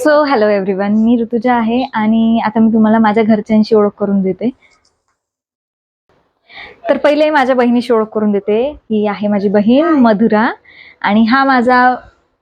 So hello everyone मी ऋतुजा आहे आणि आता मी तुम्हाला माझ्या घरच्यांशी ओळख करून देते. तर पहिले माझ्या बहिणीशी ओळख करून देते. ही आहे माझी बहीण मधुरा. आणि हा माझा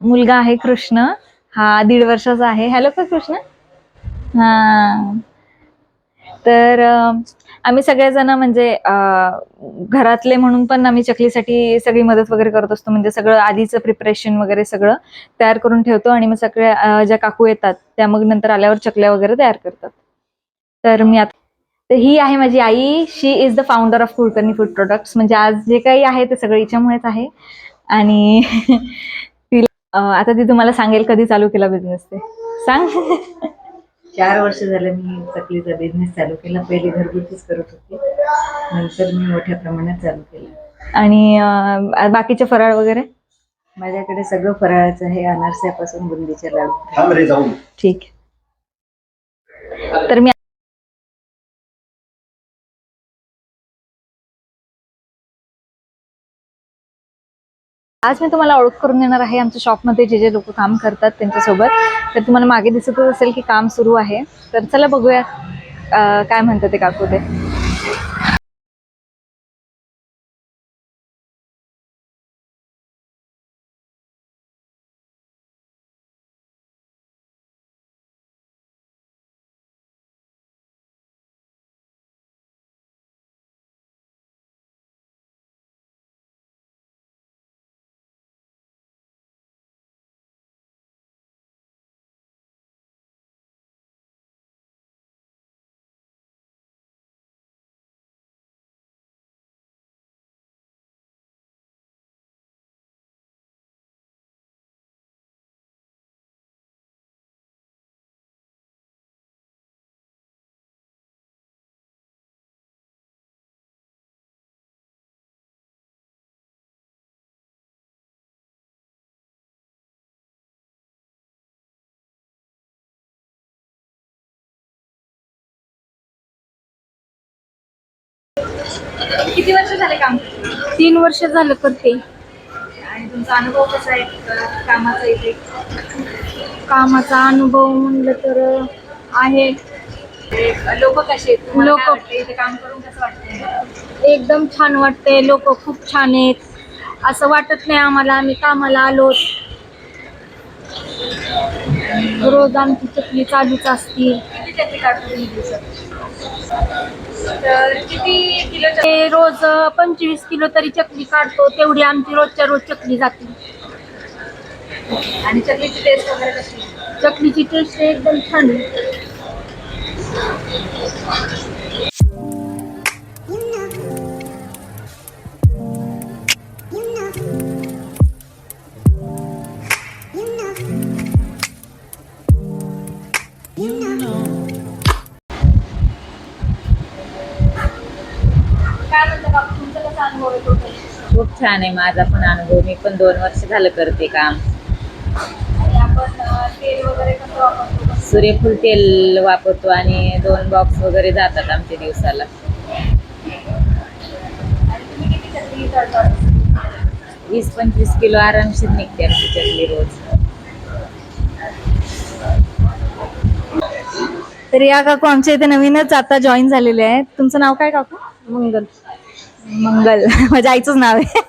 मुलगा आहे कृष्ण. हा दीड वर्षाचा आहे. हॅलो का कृष्ण? हा. तर आम्ही सगळेजण म्हणजे घरातले म्हणून पण आम्ही चकलीसाठी सगळी मदत वगैरे करत असतो. म्हणजे सगळं आधीचं प्रिपरेशन वगैरे सगळं तयार करून ठेवतो आणि मग सगळ्या ज्या काकू येतात त्या मग नंतर आल्यावर चकल्या वगैरे तयार करतात. तर मी आता तर ही आहे माझी आई. She is the founder of Kulkarni food products म्हणजे आज जे काही आहे ते सगळं हिच्यामुळेच आहे. आणि तिला आता ती तुम्हाला सांगेल कधी चालू केला बिझनेस ते. सांग. चार वर्ष झालं मी चकलीचा बिझनेस चालू केला. पहिले घरगुतीच करत होते. नंतर मी मोठ्या प्रमाणात चालू केला. आणि अं, बाकीचे फराळ वगैरे? माझ्याकडे सगळं फराळाचं आहे. अनारस्यापासून बुंदीचे लाडू. थांब रे जाऊन. ठीक तर आज मी तुम्हाला ओळख करून देणार आहे आमच्या शॉपमध्ये जे जे लोक काम करतात त्यांच्यासोबत. तर तुम्हाला मागे दिसतच असेल की काम सुरू आहे. तर चला बघूया काय म्हणतात ते काकू ते. किती वर्ष झाले काम तीन वर्ष झालं करते. आणि तुमचा अनुभव कसा आहे अं, कामाचा इथे? कामाचा अनुभव म्हणलं तर आहे. लोक कसे आहेत? तुम्हाला काय लोकं- वाटतं? इथे काम करून कसं वाटतं एकदम छान वाटते लोक खूप छान आहेत. असं वाटत नाही आम्हाला. आम्ही कामाला आलो. रोज आमची चकली चालूच असती. किती चकली काढतो तुम्ही दिवसात? तर किती किलो ते रोज पंचवीस किलो तरी चकली काढतो तेवढी आमची रोजच्या रोज चकली जाते आणि चकलीची टेस्ट वगैरे कशी? चकलीची टेस्ट एकदम छान आहे खूप छान आहे माझा पण अनुभव. मी पण दोन वर्ष झालं करते काम. सूर्यफूल तेल वापरतो आणि दोन बॉक्स वगैरे जातात आमच्या दिवसाला. वीस पंचवीस किलो आरामशीर निघते आमची चकली रोज. तर या काकू आमच्या इथे नवीनच आता जॉईन झालेले आहेत. तुमचं नाव काय काकू? मंगल. मंगल. माझ्या आईचंच नाव आहे.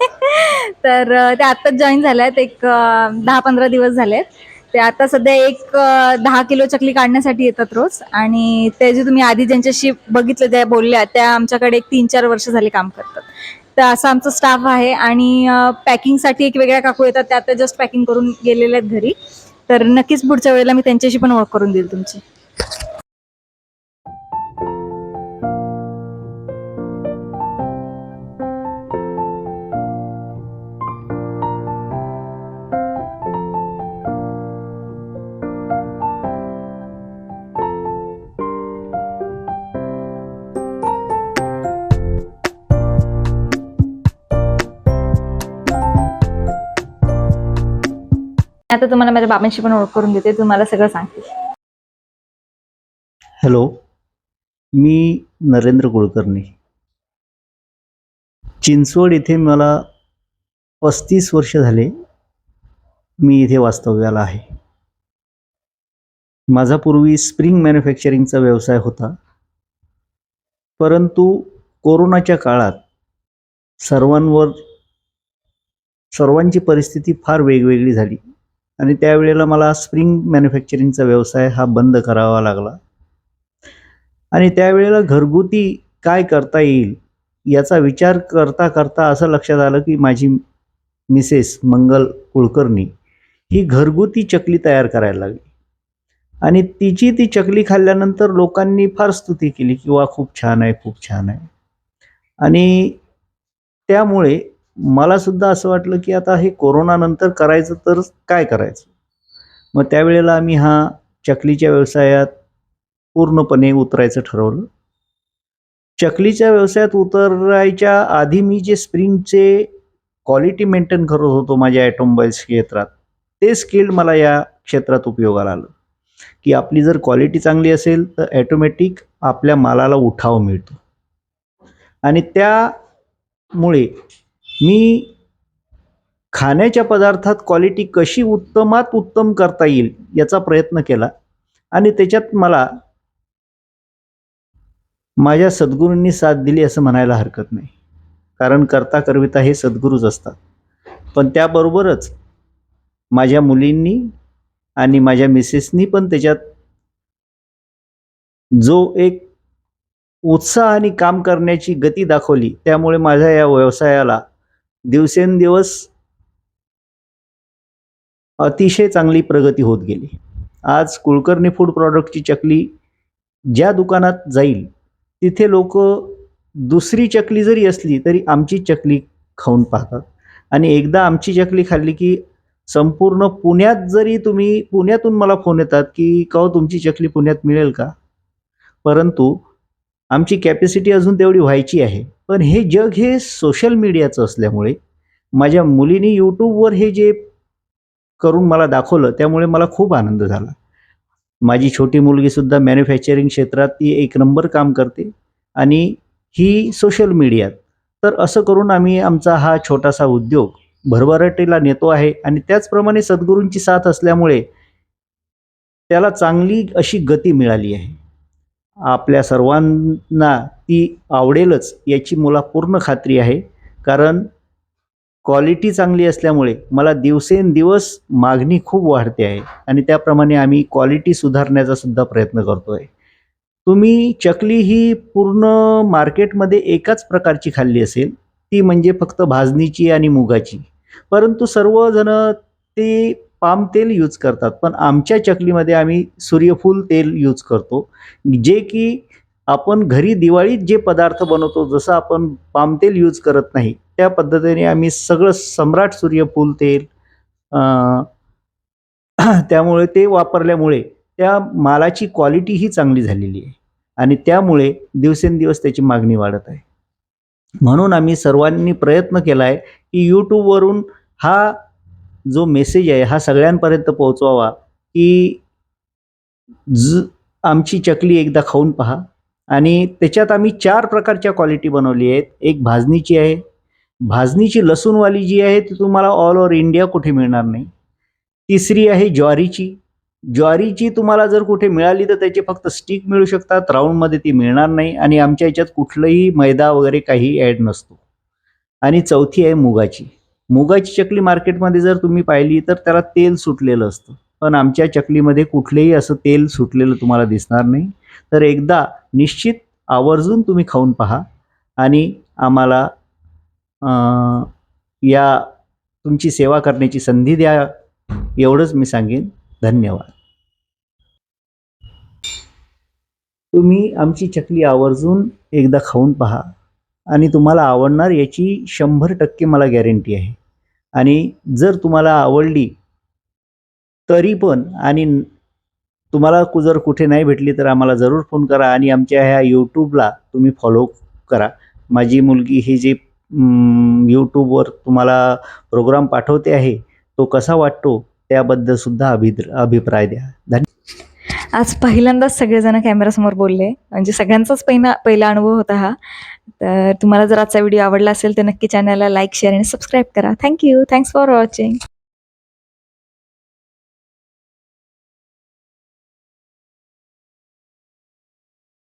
तर ते आत्ताच जॉईन झाल्या आहेत एक दहा पंधरा दिवस झालेत. ते आता सध्या एक दहा किलो चकली काढण्यासाठी येतात रोज. आणि ते जे तुम्ही आधी ज्यांच्याशी बघितलं त्या बोलल्या त्या आमच्याकडे एक तीन चार वर्ष झाले काम करतात. तर असं आमचं स्टाफ आहे आणि पॅकिंगसाठी एक वेगळ्या काकू येतात. त्या आता जस्ट पॅकिंग करून गेलेल्या आहेत घरी. तर नक्कीच पुढच्या वेळेला मी त्यांच्याशी पण ओळख करून देईल तुमची. आता तुम्हाला माझ्या बाबांशी पण ओळख करून देते तुम्हाला सगळं सांगते. हॅलो मी नरेंद्र कुलकर्णी. चिंचवड इथे मला पस्तीस वर्ष झाले मी इथे वास्तव्याला आहे. माझा पूर्वी स्प्रिंग मॅन्युफॅक्चरिंगचा व्यवसाय होता. परंतु कोरोनाच्या काळात सर्वांवर सर्वांची परिस्थिती फार वेगवेगळी झाली. आणि त्यावेळेला मला स्प्रिंग मॅन्युफॅक्चरिंगचा व्यवसाय हा बंद करावा लागला. आणि त्यावेळेला घरगुती काय करता येईल याचा विचार करता करता असं लक्षात आलं की माझी मिसेस मंगल कुलकर्णी ही घरगुती चकली तयार करायला लागली. आणि तिची ती चकली खाल्ल्यानंतर लोकांनी फार स्तुती केली की वा खूप छान आहे खूप छान आहे. आणि त्यामुळे मला सुद्धा असं वाटलं की आता हे कोरोनानंतर करायचं तर काय करायचं? मग त्यावेळेला आम्ही हा चकलीच्या व्यवसायात पूर्णपणे उतरायचं ठरवलं. चकलीच्या व्यवसायात उतरायच्या आधी मी जे स्प्रिंगचे क्वालिटी मेंटेन करत होतो माझ्या ॲटोमोबाईल्स क्षेत्रात ते स्किल्ड मला या क्षेत्रात उपयोगाला आलं. की आपली जर क्वालिटी चांगली असेल तर ॲटोमॅटिक आपल्या मालाला उठाव मिळतो. आणि त्यामुळे मी खाण्याच्या पदार्थात क्वालिटी कशी उत्तमात उत्तम करता येईल याचा प्रयत्न केला. आणि त्याच्यात मला माझ्या सद्गुरूंनी साथ दिली असं म्हणायला हरकत नाही. कारण करता करविता हे सद्गुरूच असतात. पण त्याबरोबरच माझ्या मुलींनी आणि माझ्या मिसेसनी पण त्याच्यात जो एक उत्साह आणि काम करण्याची गती दाखवली त्यामुळे माझ्या या व्यवसायाला दिवसेंदिवस अतिशय चांगली प्रगती होत गेली. आज कुलकर्णी फूड प्रॉडक्टची चकली ज्या दुकानात जाईल तिथे लोक दुसरी चकली जरी असली तरी आमची चकली खाऊन पाहतात. आणि एकदा आमची चकली खाल्ली की संपूर्ण पुण्यात जरी तुम्ही पुण्यातून मला फोन येतात की का तुमची चकली पुण्यात मिळेल का? परंतु आमची कॅपॅसिटी अजून तेवढी व्हायची आहे. पण हे जग हे सोशल मीडियाचं असल्यामुळे माझ्या मुलीने यूट्यूबवर हे जे करून मला दाखवलं त्यामुळे मला खूप आनंद झाला. माझी छोटी मुलगीसुद्धा मॅन्युफॅक्चरिंग क्षेत्रात ती एक नंबर काम करते आणि ही सोशल मीडियात तर असं करून आम्ही आमचा हा छोटासा उद्योग भरभराटीला नेतो आहे आणि त्याचप्रमाणे सद्गुरूंची साथ असल्यामुळे त्याला चांगली अशी गती मिळाली आहे. आपल्या सर्वांना ती आवडेलच याची मला पूर्ण खात्री आहे. कारण क्वालिटी चांगली असल्यामुळे मला दिवसेंदिवस मागणी खूप वाढते आहे. आणि त्याप्रमाणे आम्ही क्वालिटी सुधारण्याचा सुद्धा प्रयत्न करतो आहे तुम्ही चकली ही पूर्ण मार्केटमध्ये एकाच प्रकारची खाल्ली असेल ती म्हणजे फक्त भाजणीची आणि मुगाची. परंतु सर्वजण ते पाम तेल यूज करतात. पण आमच्या चकलीमध्ये आम्ही सूर्यफूल तेल यूज करतो. जे की आपण घरी दिवाळीत जे पदार्थ बनवतो जसं आपण पाम तेल यूज करत नाही त्या पद्धतीने आम्ही सगळं सम्राट सूर्यफूल तेल त्यामुळे ते वापरल्यामुळे त्या मालाची क्वालिटी ही चांगली झालेली आहे. आणि त्यामुळे दिवसेंदिवस त्याची मागणी वाढत आहे. म्हणून आम्ही सर्वांनी प्रयत्न केला आहे की यूट्यूबवरून हा जो मेसेज आहे हा सगळ्यांपर्यंत पोहोचवावा की ज आमची चकली एकदा खाऊन पहा. आणि त्याच्यात आम्ही चार प्रकारच्या क्वालिटी बनवली आहेत. एक भाजणीची आहे. भाजणीची लसूणवाली जी आहे ती तुम्हाला ऑल ओव्हर इंडिया कुठे मिळणार नाही. तिसरी आहे ज्वारीची. ज्वारीची तुम्हाला जर कुठे मिळाली तर त्याचे फक्त स्टिक मिळू शकतात. राऊंडमध्ये ती मिळणार नाही. आणि आमच्या याच्यात कुठलंही मैदा वगैरे काही ॲड नसतो. आणि चौथी आहे मुगाची. मुगाची चकली मार्केटमध्ये जर तुम्ही पाहिली तर त्याला तेल सुटलेलं असतं. पण आमच्या चकलीमध्ये कुठलेही असं तेल सुटलेलं तुम्हाला दिसणार नाही. तर एकदा निश्चित आवर्जून तुम्ही खाऊन पहा आणि आम्हाला या तुमची सेवा करण्याची संधी द्या एवढंच मी सांगेन. धन्यवाद. तुम्ही आमची चकली आवर्जून एकदा खाऊन पहा आणि तुम्हाला आवडणार याची शंभर टक्के मला गॅरंटी आहे. आणि जर तुम्हाला आवडली तरी पण आणि तुम्हाला कु- जर कुठे नाही भेटली तर आम्हाला जरूर फोन करा आणि आमच्या ह्या यूट्यूबला तुम्ही फॉलो करा. माझी मुलगी ही जी यूट्यूबवर तुम्हाला प्रोग्राम पाठवते आहे तो कसा वाटतो त्याबद्दलसुद्धा अभिद्र अभिप्राय द्या. धन्यवाद आज पहिल्यांदाच सगळेजण कॅमेरासमोर बोलले. म्हणजे सगळ्यांचाच पहिला पहिला अनुभव होता हा. तर तुम्हाला जर आजचा व्हिडिओ आवडला असेल तर नक्की चॅनलला लाईक शेअर आणि सबस्क्राईब करा. Thank you thanks for watching